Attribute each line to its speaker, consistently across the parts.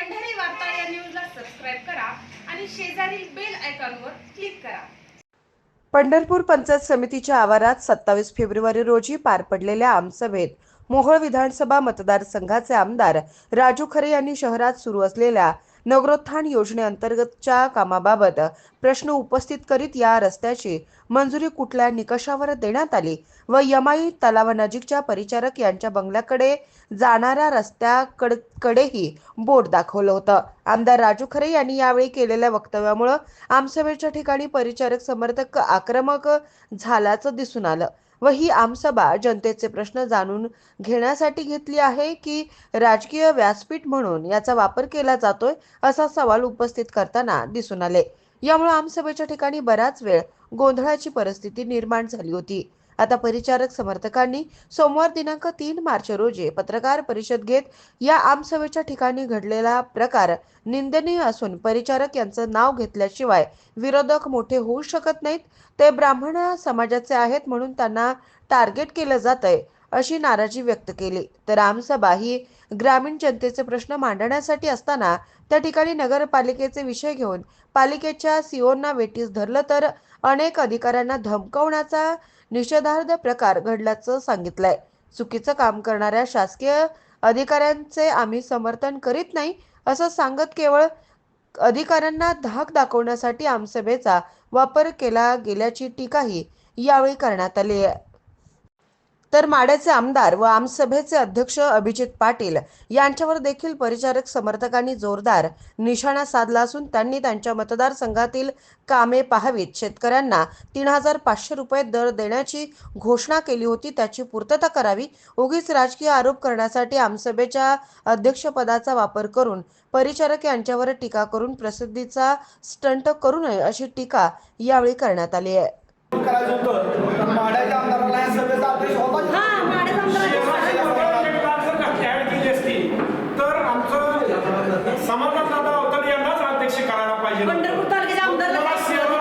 Speaker 1: पंढरी वार्ता या न्यूजला सबस्क्राईब करा आणि शेजारील बेल आयकॉनवर क्लिक करा.
Speaker 2: पंढरपूर पंचायत समितीच्या आवारात सत्तावीस फेब्रुवारी रोजी पार पडलेल्या आमसभेत मोहोळ विधानसभा मतदारसंघाचे आमदार राजू खरे यांनी शहरात सुरू असलेल्या नगरोत्थान योजनेअंतर्गतच्या कामाबाबत प्रश्न उपस्थित करीत या रस्त्याची मंजुरी कुठल्या निकषावर देण्यात आली व यमाई तलावानजीकच्या परिचारक यांच्या बंगल्याकडे जाणाऱ्या रस्त्याकडेही बोट दाखवलं होतं. आमदार राजू खरे यांनी यावेळी केलेल्या वक्तव्यामुळं आमसभेच्या ठिकाणी परिचारक समर्थक आक्रमक झाल्याचं दिसून आलं. व ही आमसभा जनतेचे प्रश्न जाणून घेण्यासाठी घेतली आहे की राजकीय व्यासपीठ म्हणून याचा वापर केला जातोय असा सवाल उपस्थित करताना दिसून आले. यामुळे आमसभेच्या ठिकाणी बराच वेळ गोंधळाची परिस्थिती निर्माण झाली होती. आता परिचारक समर्थकांनी सोमवार दिनांक तीन मार्च रोजी पत्रकार परिषद घेत या आमसभेच्या ठिकाणी घडलेला प्रकार निंदनीय असून परिचारक यांचं नाव घेतल्याशिवाय विरोधक मोठे होऊ शकत नाहीत. ते ब्राह्मण समाजाचे आहेत म्हणून त्यांना टार्गेट केलं जातंय अशी नाराजी व्यक्त केली. तर आमसभा ही ग्रामीण जनतेचे प्रश्न मांडण्यासाठी असताना त्या ठिकाणी नगरपालिकेचे विषय घेऊन पालिकेच्या सीओना वेटीस धरलं तर अनेक अधिकाऱ्यांना धमकवण्याचा निषेधार्ह प्रकार घडल्याचं सांगितलंय. चुकीचं काम करणाऱ्या शासकीय अधिकाऱ्यांचे आम्ही समर्थन करीत नाही असं सांगत केवळ अधिकाऱ्यांना धाक दाखवण्यासाठी आमसभेचा वापर केला गेल्याची टीकाही यावेळी करण्यात आली आहे. तर माड्याचे आमदार व आमसभेचे अध्यक्ष अभिजित पाटील यांच्यावर देखील परिचारक समर्थकांनी जोरदार निशाणा साधला असून त्यांनी त्यांच्या मतदारसंघातील कामे पाहावीत. शेतकऱ्यांना तीन हजार पाचशे रुपये दर देण्याची घोषणा केली होती. त्याची पूर्तता करावी. उगीच राजकीय आरोप करण्यासाठी आमसभेच्या अध्यक्षपदाचा वापर करून परिचारक यांच्यावर टीका करून प्रसिद्धीचा स्टंट करू नये अशी टीका यावेळी करण्यात आली आहे
Speaker 3: करायचं होतं तर माड्याच्या आमदाराला या सभेचा अध्यक्ष होता
Speaker 1: हा माड्याचा
Speaker 4: ऍड केली असती तर आमचं समाजात दादा अवतार यांनाच अध्यक्ष करायला पाहिजे होतं.
Speaker 1: पंढरपूर तालुक्याच्या आमदारला
Speaker 4: मला
Speaker 1: काय
Speaker 4: सेवा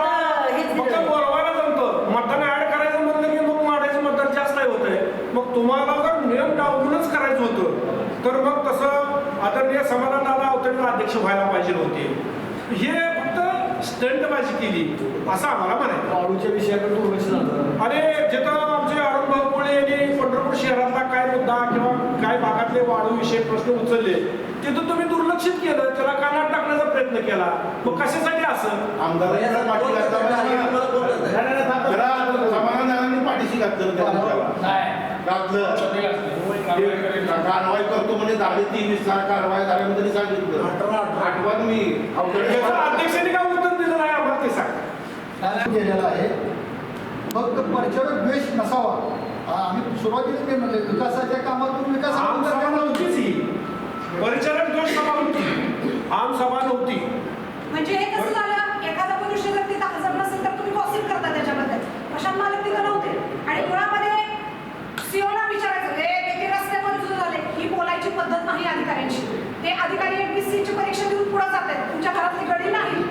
Speaker 1: हेच दिलं.
Speaker 4: फक्त बोलवायला जमतं मतदान ऍड करायचं म्हणलं की मग माड्याचं मतदान जास्त आहे होतंय मग तुम्हाला जर नियम डावूनच करायचं होतं तर मग तसं आदरणीय समाधान दादा अवतारीला अध्यक्ष व्हायला पाहिजे होते हे फक्त स्टंटबाजी केली. असं आम्हाला म्हणायचं.
Speaker 3: वाळूच्या विषयाकडे दुर्लक्ष झालं.
Speaker 4: आणि जिथं आमचे अरुण भाऊ कोळे यांनी पंढरपूर शहरातला काय मुद्दा किंवा काय भागातले वाळू विषय प्रश्न उचलले तिथं तुम्ही दुर्लक्षित केलं. त्याला कानात टाकण्याचा प्रयत्न केला. मग कशासाठी असं?
Speaker 5: घातलं समाधानाने पाठीशी घातलं घातलं. कारवाई करतो म्हणजे झाले तेवीस लाख कारवाई झाल्यानंतर सांगितलं. आठवण मी.
Speaker 4: याचं अध्यक्षांनी काय ते सांग
Speaker 6: केलेला आहे. फक्त परिचारक द्वेष नसावा. आम्ही सुरुवातीला ते म्हणजे विकासाच्या कामातून विकास
Speaker 4: आम सभा नव्हतीच ही. परिचारक दोष सभा होती. आम सभा नव्हती
Speaker 7: म्हणजे हे कसं झालं? एखादा मनुष्य जर तिथं हजर नसेल तर तुम्ही गॉसिप करता त्याच्याबद्दल. प्रशांत मालक तिथं नव्हते. आणि मुळामध्ये सीओला विचारायचं हे ते रस्त्यामध्ये सुरू झाले. ही बोलायची पद्धत नाही अधिकाऱ्यांची ते अधिकारी एमपीसी ची परीक्षा देऊन पुढे जात आहेत तुमच्या घरातली गडी नाही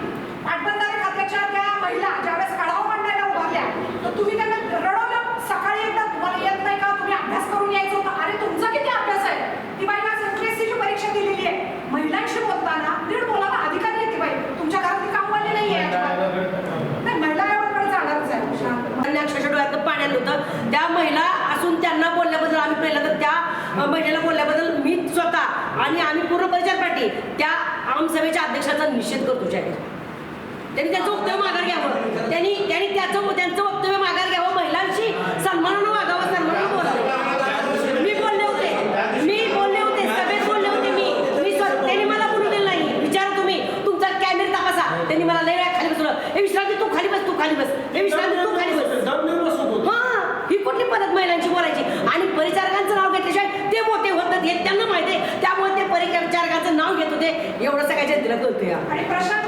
Speaker 7: पाटबंधारे खात्याच्या त्या महिला ज्यावेळेस कढाव मांडायला उभारल्या तर तुम्ही त्यांना रडवलं. सकाळी एकदा तुम्हाला येत नाही का? तुम्ही अभ्यास करून यायचं होतं. अरे तुमचा किती अभ्यास आहे? ती बाई आज एमपीएससी ची परीक्षा दिलेली आहे. महिलांशी बोलताना नीट बोलायला अधिकारी आहे ती बाई. तुमच्या घरातली कामवाली नाही आहे. नाही महिला एवढं जाणारच आहे.
Speaker 8: त्यांनी अक्षरशः डोळ्यात पाण्यात होतं. त्या महिला असून त्यांना बोलल्याबद्दल आम्ही पहिलं तर त्या महिलेला बोलल्याबद्दल मी स्वतः आणि आम्ही पूर्ण परिचार पाठी त्या आमसभेच्या अध्यक्षाचा निषेध करतो जाहीर त्यांनी त्यांचं वक्तव्य माघार घ्यावं. त्यांनी त्यांनी त्याचं त्यांचं वक्तव्य माघार घ्यावं. महिलांशी सन्मानानं वागावं सन्मानानं बोलावं. मी
Speaker 7: बोलले होते. मी बोलले
Speaker 8: होते.
Speaker 7: सभेत
Speaker 8: बोलले होते मी. मी त्यांनी मला बोलू दिलं नाही. विचार तुम्ही. तुमचा कॅमेरा तपासा. त्यांनी मला लय खाली
Speaker 7: बसवलं. हे विश्रांती तू खाली बस तू खाली बस. हे विश्रांती तू खाली बस. हां ही कुठली परत महिलांची बोलायची? आणि परिचारकांचं नाव घेतल्याशिवाय ते मोठे होतात हे त्यांना माहिती आहे. त्यामुळे ते परिचारकांचं नाव घेत होते.
Speaker 6: एवढं सगळ्याच्या दिलं कळतोय आणि प्रशांत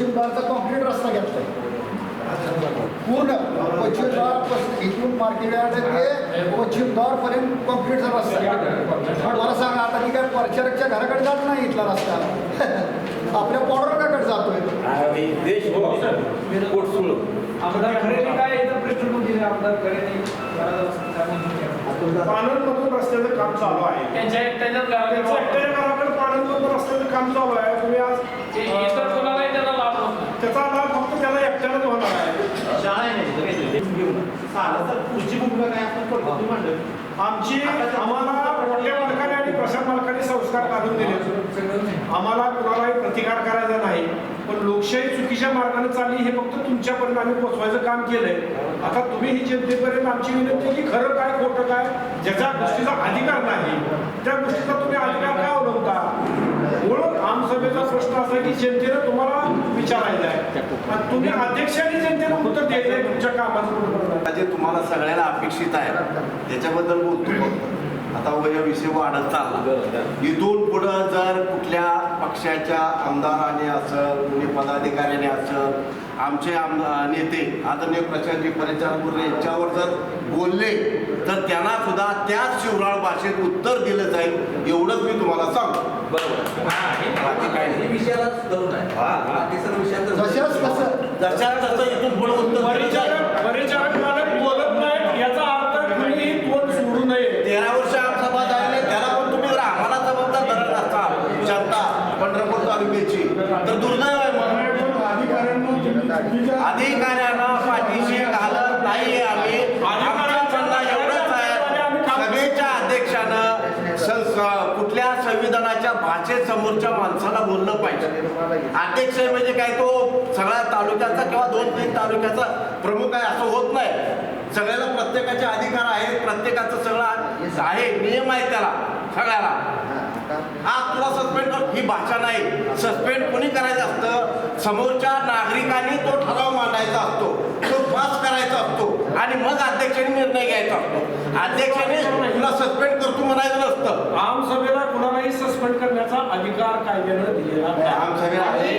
Speaker 6: पश्चिम द्वारचा कॉन्क्रीट रस्ता घेतलाय. पूर्ण पश्चिम द्वार इथून मार्केट ते पश्चिम द्वारपर्यंत कॉन्क्रीटचा रस्ता. आहे. मला सांगा आता ती काय परिचारकच्या घराकडे जात नाही इथला रस्ता? आपल्या पॉडरकाकडे जातोय.
Speaker 5: देश
Speaker 3: आमदार खरेदी काय प्रश्न दिले. आमदार खरेदी
Speaker 4: रस्त्याचं काम चालू आहे.
Speaker 3: त्यांच्या
Speaker 4: रस्त्याचं काम चालू आहे. तुम्ही आज
Speaker 3: इतर कोणालाही त्याला लाभ होत नाही.
Speaker 4: त्याचा लाभ फक्त त्याला एकट्यालाच होणार आहे
Speaker 5: पुढची भूमिका काय आपण पद्धती मांडली
Speaker 4: आमची आम्हाला मोठ्या मालकाने आणि प्रशांत मालकाने संस्कार काढून दिले. आम्हाला कुणालाही प्रतिकार करायचा नाही. पण लोकशाही चुकीच्या मार्गाने चालली हे फक्त तुमच्यापर्यंत आम्ही पोचवायचं काम केलंय. आता तुम्ही ही जनतेपर्यंत आमची विनंती आहे की खरं काय खोटं काय ज्याच्या गोष्टीचा अधिकार नाही त्या गोष्टीचा तुम्ही अधिकार काय अवलंबता म्हणून आमसभेचा प्रश्न असा आहे की जनतेनं तुम्हाला विचारायचा आहे. आणि तुम्ही अध्यक्षांनी जनतेला उत्तर द्यायचं आहे तुमच्या कामाचं
Speaker 5: जे तुम्हाला सगळ्यांना अपेक्षित आहे त्याच्याबद्दल बोलतो. आता वय विषय वाढत चालला. इथून पुढं जर कुठल्या पक्षाच्या आमदाराने असं कुणी पदाधिकाऱ्याने असं आमचे आम नेते आदरणीय प्रशांतजी परिचारपूर यांच्यावर जर बोलले तर त्यांना सुद्धा त्याच शिवराळ भाषेत उत्तर दिलं जाईल एवढंच मी तुम्हाला सांगतो. बाकी काय नाही.
Speaker 6: जशाच कसं
Speaker 5: जशा तसं इथून पुढे उत्तर दिलं जाईल.
Speaker 4: परिचारक परिचारक मालक बोलत नाहीत याचा अर्थ तोंड सोडू नये.
Speaker 5: तेरा वर्ष आमसभा झाले त्याला पण तुम्ही जर आम्हाला जबाबदार धरत असाल जनता पंढरपूर तालुक्याची. तर दुर्दैव आहे मग. अधिकाऱ्यांना भाषेत समोरच्या माणसाला बोललं पाहिजे. अध्यक्ष म्हणजे काय तो सगळ्या तालुक्याचा किंवा दोन तीन तालुक्याचा प्रमुख आहे असं होत नाही. सगळ्याला प्रत्येकाचे अधिकार आहेत प्रत्येकाचं सगळं आहे नियम आहे त्याला सगळ्याला. हा तुला सस्पेंड कर ही भाषा नाही. सस्पेंड कोणी करायचं असतं? समोरच्या नागरिकांनी तो ठराव मांडायचा असतो. तो पास करायचा असतो. आणि मग निर्णय घ्यायचा. असतो अध्यक्षाने तुला सस्पेंड करतो म्हणायचं नसतं.
Speaker 4: आमसभेला कुणालाही सस्पेंड करण्याचा अधिकार कायद्यानं दिलेला नाही.
Speaker 5: आमसभेला आहे.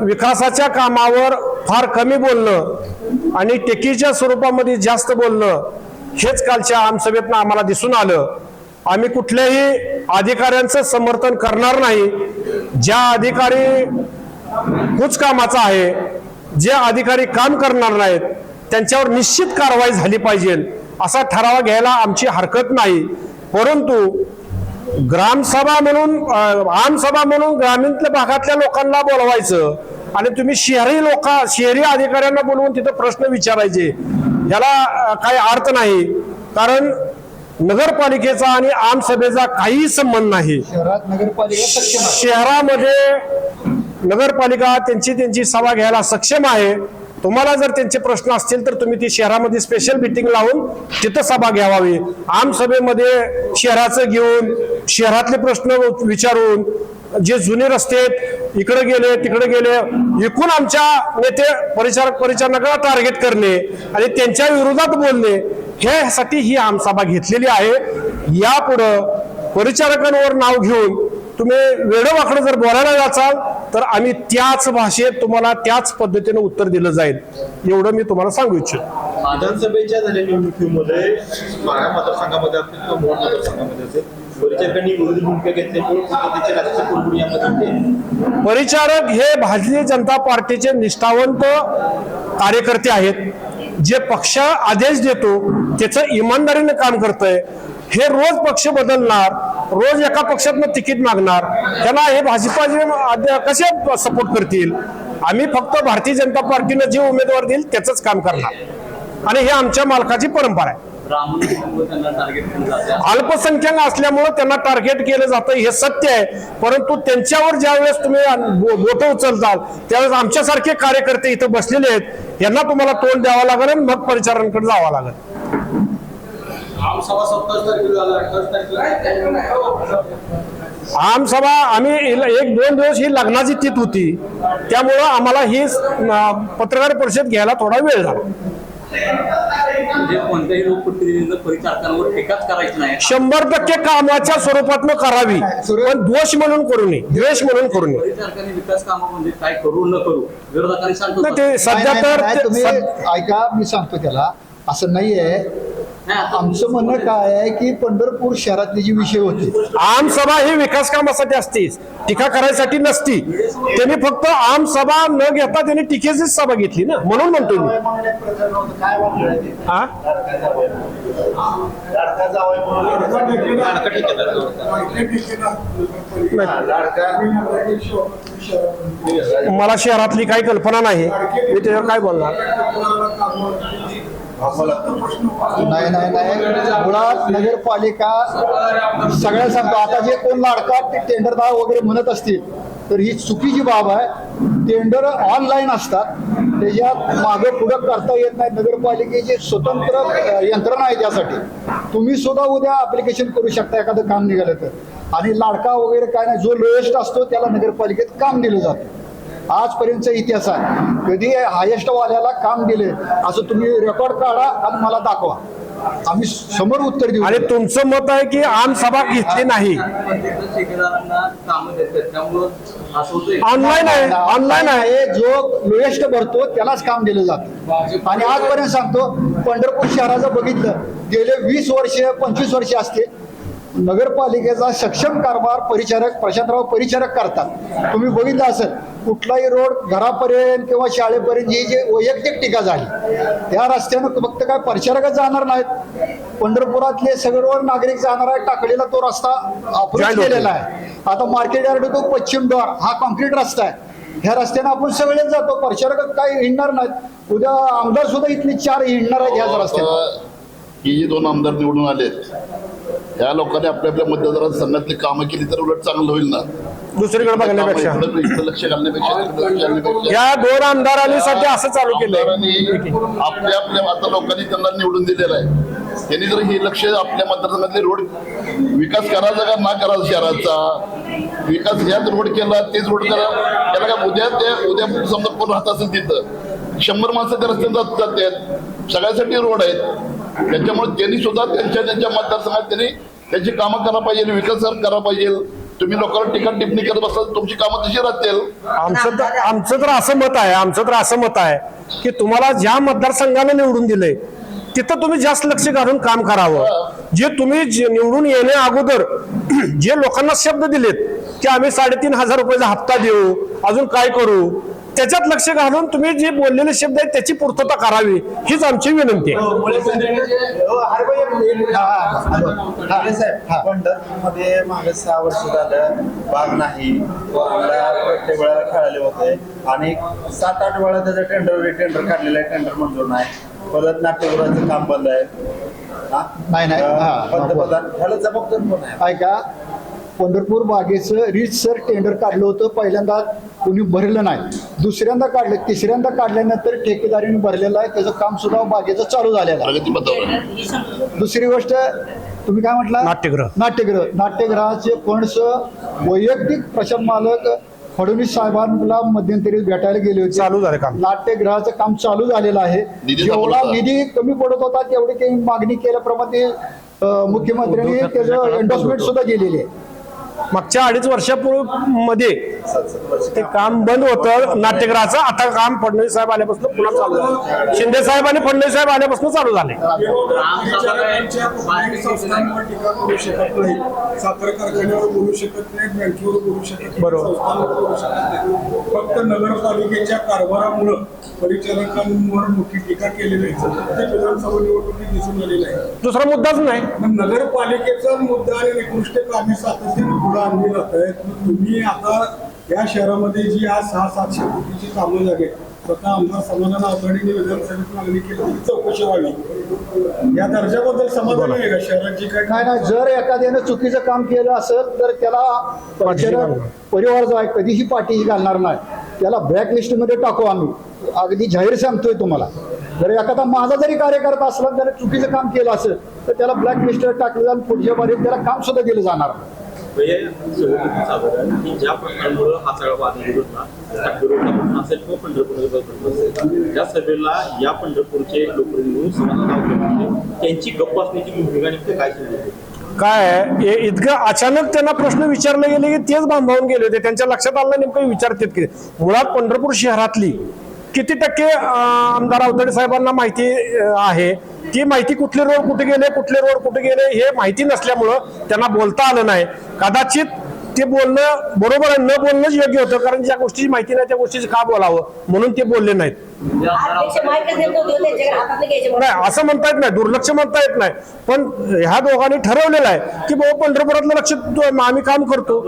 Speaker 9: विकासाच्या कामावर फार कमी बोलणं आणि टेकीच्या स्वरूपामध्ये जास्त बोलणं हेच कालच्या आमसभेतनं आम्हाला दिसून आलं. आम्ही कुठल्याही अधिकाऱ्यांचं समर्थन करणार नाही. ज्या अधिकारी कुच कामाचा आहे जे अधिकारी काम करणार नाहीत त्यांच्यावर निश्चित कारवाई झाली पाहिजे. असा ठराव घ्यायला आमची हरकत नाही. परंतु ग्रामसभा म्हणून आमसभा म्हणून ग्रामीण भागातल्या लोकांना बोलवायचं आणि तुम्ही शहरी लोक शहरी अधिकाऱ्यांना बोलवून तिथं प्रश्न विचारायचे याला काही अर्थ नाही. कारण नगरपालिकेचा आणि आमसभेचा काहीही संबंध नाही. शहरामध्ये नगरपालिका त्यांची त्यांची सभा घ्यायला सक्षम आहे. तुम्हाला जर त्यांचे प्रश्न असतील तर तुम्ही ती शहरामध्ये स्पेशल मिटिंग लावून तिथं सभा घ्यावावी. आमसभेमध्ये शहराचं घेऊन शहरातले प्रश्न विचारून जे जुने रस्ते आहेत इकडे गेले तिकडे गेले एकूण आमच्या नेते परिचार परिचारकाला टार्गेट करणे आणि त्यांच्या विरोधात बोलणे ह्यासाठी ही आमसभा घेतलेली आहे. यापुढं परिचारकांवर नाव घेऊन तुम्ही वेडवाकडं जर बोलायला जाचाल तर आम्ही त्याच भाषेत तुम्हाला त्याच पद्धतीने उत्तर दिलं जाईल. एवढं मी तुम्हाला सांगू इच्छितो.
Speaker 10: विधानसभेच्या झालेल्या निवडणुकीमध्ये माळा मतदारसंघामध्ये असेल किंवा मोहोळ मतदारसंघामध्ये असेल परिचारकांनी विरोधी भूमिका घेतल्यामुळे पद्धतीचे राजकीय कुरबुर यामध्ये होते.
Speaker 9: परिचारक हे भारतीय जनता पार्टीचे निष्ठावंत कार्यकर्ते आहेत. जे पक्ष आदेश देतो त्याचं इमानदारीने काम करतंय. हे रोज पक्ष बदलणार रोज एका पक्षातनं तिकीट मागणार त्यांना हे भाजपाचे कसे सपोर्ट करतील? आम्ही फक्त भारतीय जनता पार्टीनं जे उमेदवार देईल त्याचंच काम करणार. आणि हे आमच्या मालकाची परंपरा आहे. अल्पसंख्याक असल्यामुळं त्यांना टार्गेट केलं जातं हे सत्य आहे. परंतु त्यांच्यावर ज्या वेळेस तुम्ही बोट उचलताल त्यावेळेस आमच्यासारखे कार्यकर्ते इथं बसलेले आहेत यांना तुम्हाला तोंड द्यावं लागेल आणि मग परिचारांकडे जावं लागेल. आमसभा आम्ही हिला- एक दोन दिवस ही लग्नाची तीत होती. त्यामुळं आम्हाला ही पत्रकार परिषद घ्यायला थोडा वेळ झाला.
Speaker 11: म्हणजे कोणत्याही लोकप्रतिनिधींना परिचारकांवर टीकाच करायची नाही.
Speaker 9: शंभर टक्के कामाच्या स्वरूपातनं करावी. पण दोष म्हणून करू नये. द्वेष म्हणून करू नये.
Speaker 11: परिचारकांनी विकास कामं म्हणजे काय करू न करू विरोधकांनी सांगतो
Speaker 9: ते सध्या तर
Speaker 6: ऐका मी सांगतो त्याला. असं नाहीये. आमचं म्हणणं काय आहे की पंढरपूर शहरातले जे विषय होते
Speaker 9: आमसभा ही विकास कामासाठी असतीच टीका करायसाठी नसती. त्यांनी फक्त आमसभा न घेता त्यांनी टीकेचीच सभा घेतली ना म्हणून म्हणतो मी. हा मला शहरातली काही कल्पना नाही. मी त्याच्यावर काय बोलणार?
Speaker 6: नाही नाही नाही. मुळात नगरपालिका सगळ्या सांगतो. आता जे कोण लाडका ते टेंडरदार वगैरे म्हणत असतील तर ही चुकीची बाब आहे. टेंडर ऑनलाईन असतात. त्याच्यात मागे पुढं करता येत नाही नगरपालिकेची स्वतंत्र यंत्रणा आहे त्यासाठी. तुम्ही सुद्धा उद्या अप्लिकेशन करू शकता एखादं काम निघालं तर. आणि लाडका वगैरे काय नाही जो लोएस्ट असतो त्याला नगरपालिकेत काम दिलं जातं. आजपर्यंतचा इतिहास आहे. कधी हायेस्ट वाल्याला काम दिले असं तुम्ही रेकॉर्ड काढा आणि मला दाखवा. आम्ही समोर उत्तर देऊ.
Speaker 9: आणि तुमचं मत आहे की आमसभा घेतली नाही. ऑनलाईन आहे ऑनलाईन आहे.
Speaker 6: आहे जो लोएस्ट भरतो त्यालाच काम दिलं जातं. आणि आजपर्यंत सांगतो पंढरपूर शहराचं बघितलं गेले वीस वर्ष पंचवीस वर्ष असते नगरपालिकेचा सक्षम कारभार परिचारक प्रशांतराव परिचारक करतात. तुम्ही बघितलं असेल कुठलाही रोड घरापर्यंत किंवा शाळेपर्यंत ही जे वैयक्तिक टीका झाली त्या रस्त्यानं फक्त काय परिचारकच जाणार नाहीत. पंढरपुरातले सगळं नागरिक जाणार आहे टाकलेला तो रस्ता
Speaker 9: होतो.
Speaker 6: केलेला आहे. आता मार्केट यार्ड तो पश्चिम द्वार हा कॉन्क्रीट रस्ता आहे. ह्या रस्त्याने आपण सगळेच जातो परिचारक काही हिंडणार नाहीत. उद्या आमदार सुद्धा इथले चार हिंडणार आहेत ह्याच रस्त्याने.
Speaker 5: ही जी दोन आमदार निवडून आलेत या लोकांनी आपल्या आपल्या मतदारात संघातली कामं केली तर उलट चांगलं होईल ना?
Speaker 9: दुसरीकडे बघण्यापेक्षा.
Speaker 5: इकडं- इकडं लक्ष घालण्यापेक्षा तिकडं लक्ष घालण्यापेक्षा.
Speaker 9: या दोन आमदारांसाठी असं चालू केलंय.
Speaker 5: आमदारांनी आपल्या आपल्या आता लोकांनी त्यांना निवडून दिलेलं आहे. त्यांनी जर हे लक्ष आपल्या मतदारसंघातले रोड विकास करायचा का ना करायचा शहराचा? विकास ह्याच रोड केला तेच रोड करा. त्याला काय उद्या ते उद्या समजा कोण राहत असेल तिथं? शंभर माणसं त्या रस्त्याने जात जातात सगळ्यासाठी रोड आहेत. त्याच्यामुळे त्यांनी सुद्धा त्यांच्या त्यांच्या मतदारसंघात त्यांनी त्याची कामं करा पाहिजे विकास करा पाहिजे. तुम्ही लोकांना टिकट टिप्पणी करत बसला तुमची कामं तशी राहतील.
Speaker 9: आमचं तर आमचं तर असं मत आहे आमचं तर असं मत आहे की तुम्हाला ज्या मतदारसंघानं निवडून दिले तिथं तुम्ही जास्त लक्ष घालून काम करावं. जे तुम्ही जे निवडून येण्या अगोदर जे लोकांना शब्द दिलेत की आम्ही साडेतीन हजार रुपयाचा हप्ता देऊ अजून काय करू त्याच्यात लक्ष घालून तुम्ही जे बोललेले शब्द आहेत त्याची पूर्तता करावी हीच आमची विनंती आहे.
Speaker 10: पंढरपूरमध्ये मागे सहा वर्ष झालं बाग नाही. प्रत्येक वेळेला खेळाले होते. आणि सात आठ वेळा त्याचं टेंडर टेंडर काढलेलं आहे टेंडर मंजूर नाही. परत नाट्यगृहाचं काम बंद आहे. हा?
Speaker 6: नाही. हा,
Speaker 10: पंतप्रधान ह्याला जबाबदार कोण आहे?
Speaker 6: ऐका पंढरपूर बागेचं रीतसर टेंडर काढलं होतं. पहिल्यांदा कोणी भरलं नाही. दुसऱ्यांदा काढलं तिसऱ्यांदा काढल्यानंतर ठेकेदारीने भरलेलं आहे. त्याचं काम सुद्धा बागेचं चालू झालेलं आहे. दुसरी गोष्ट तुम्ही काय म्हटलं?
Speaker 9: नाट्यगृह.
Speaker 6: नाट्यगृह नाट्यगृहाचे फंड्स वैयक्तिक प्रशांत मालक फडणवीस साहेबांना मध्यंतरी भेटायला गेले होते.
Speaker 9: चालू झालं काम.
Speaker 6: नाट्यगृहाचं काम चालू झालेलं आहे.
Speaker 5: निधी
Speaker 6: जेवढा. निधी कमी पडत होता तेवढी काही मागणी केल्याप्रमाणे मुख्यमंत्र्यांनी त्याचं एन्डोर्समेंट सुद्धा केलेली आहे.
Speaker 9: मागच्या अडीच वर्षापूर्वी मध्ये ते काम बंद होतं. नाट्यगृहाचं आता काम फडणवीस साहेब आल्यापासून पुन्हा चालू झालं. शिंदे साहेब आणि फडणवीस साहेब आल्यापासून चालू झाले बरोबर.
Speaker 4: फक्त नगरपालिकेच्या कारभारामुळं परिचारकांवर मोठी टीका केलेली आहे. विधानसभा निवडणुकीत दिसून आलेली आहे.
Speaker 9: दुसरा मुद्दाच नाही.
Speaker 4: नगरपालिकेचा मुद्दा आणि निकृष्ट कामे सातत्याने पुढे आणली जात आहेत तुम्ही आता या शहरामध्ये जी आज सहा सातशे कोटीची कामं झाली आहेत, स्वतः आमदार समाधान आवताडेने विधानसभेत मागणी केली की चौकशी व्हावी. या दर्जाबद्दल समाधान आहे का शहराची काय
Speaker 6: नाही नाही जर एखाद्यानं चुकीचं काम केलं असेल तर त्याला परिचारक परिवार जो आहे कधीही पाठीही घालणार नाही. त्याला ब्लॅक लिस्टमध्ये टाकू आम्ही. अगदी जाहीर सांगतोय तुम्हाला. जर एखादा माझा जरी कार्यकर्ता असला त्याने चुकीचं काम केलं असेल तर त्याला ब्लॅक लिस्टवर टाकलं जाऊन पुढच्या बारीत त्याला काम सुद्धा दिलं जाणार नाही.
Speaker 11: म्हणजे सहयोगी साधारण की ज्या प्रश्नांमुळे हा सगळा वाद निर्माण होता टाकविरोधला प्रश्न असेल किंवा पंढरपूरचा प्रश्न असेल त्या सभेला या पंढरपूरचे लोकप्रतिनिधी समाधान आवडले त्यांची गप्प असण्याची भूमिका नेमकं काय सांगितली
Speaker 9: काय आहे, इतकं अचानक त्यांना प्रश्न विचारले गेले की तेच बांधावून गेले होते. त्यांच्या लक्षात आलं नेमकं विचारतात की मुळात पंढरपूर शहरातली किती टक्के आमदार अवतडे साहेबांना माहिती आहे? ती माहिती कुठले रोड कुठे गेले कुठले रोड कुठे गेले हे माहिती नसल्यामुळं त्यांना बोलता आलं नाही. कदाचित ते बोलणं बरोबर आहे न बोलणंच योग्य होतं कारण ज्या गोष्टीची माहिती नाही त्या गोष्टीची का बोलावं? म्हणून ते बोलले नाहीत. नाही असं म्हणता येत नाही दुर्लक्ष म्हणता येत नाही. पण ह्या दोघांनी ठरवलेलं आहे की बाबा पंढरपुरातलं लक्ष तू- आम्ही काम करतो.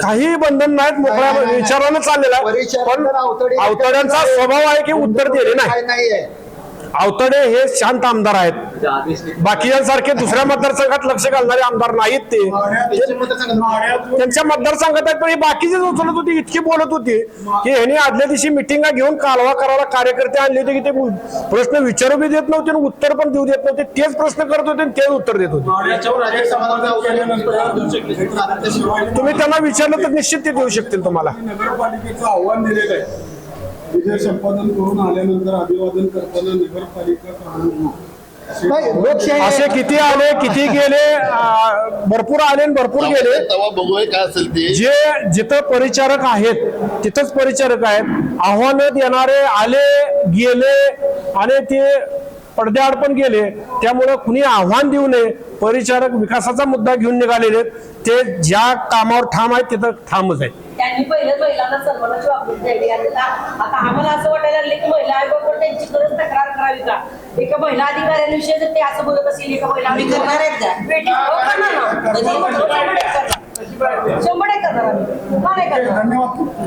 Speaker 9: काही बंधन नाहीत मोकळ्या. विचारानं चाललेलं आहे. पण अवतड्यांचा स्वभाव आहे की उत्तर दिले नाही. अवतडे हे शांत आमदार आहेत.
Speaker 11: म्हणजे आदेश
Speaker 9: बाकीयांसारखे दुसऱ्या मतदारसंघात लक्ष घालणारे आमदार नाहीत ते. त्यांच्या मतदारसंघात आहेत पण हे बाकीचे उचलत होते इतकी बोलत होती की ह्यांनी आदल्या दिवशी मिटिंगा घेऊन कालवा करायला कार्यकर्ते आणले होते की ते प्रश्न विचारू बी देत नव्हते आणि उत्तर पण देऊ देत नव्हते. तेच प्रश्न करत होते आणि तेच उत्तर देत होते. तुम्ही त्यांना विचारलं तर निश्चित ते देऊ शकतील तुम्हाला.
Speaker 4: विजय संपादन करून आल्यानंतर अभिवादन करताना नगरपालिका
Speaker 6: नाही. लोकशाही
Speaker 9: असे किती आले किती गेले भरपूर आले आणि भरपूर गेले.
Speaker 10: बघूया काय असेल ते.
Speaker 9: जे जिथं परिचारक आहेत तिथंच परिचारक आहेत. आव्हानं देणारे आले गेले आणि ते पडद्याआड पण गेले. त्यामुळं कुणी आव्हान देऊ नये. परिचारक विकासाचा मुद्दा घेऊन निघालेले आहेत. ते ज्या कामावर ठाम आहेत तिथं ठामच आहेत.
Speaker 8: त्यांनी पहिलेच महिलांना सन्मानाची वागणूक द्यावी आणि आता आता आम्हाला असं वाटायला लागले की महिला आयोगावर त्यांची खरंच तक्रार करावी का? एका महिला अधिकाऱ्यांविषयी जर ते असं बोलत असतील एका महिला करणार आहेत का? हो. शंभर एक करणार. आम्ही. का नाही करणार.
Speaker 4: धन्यवाद.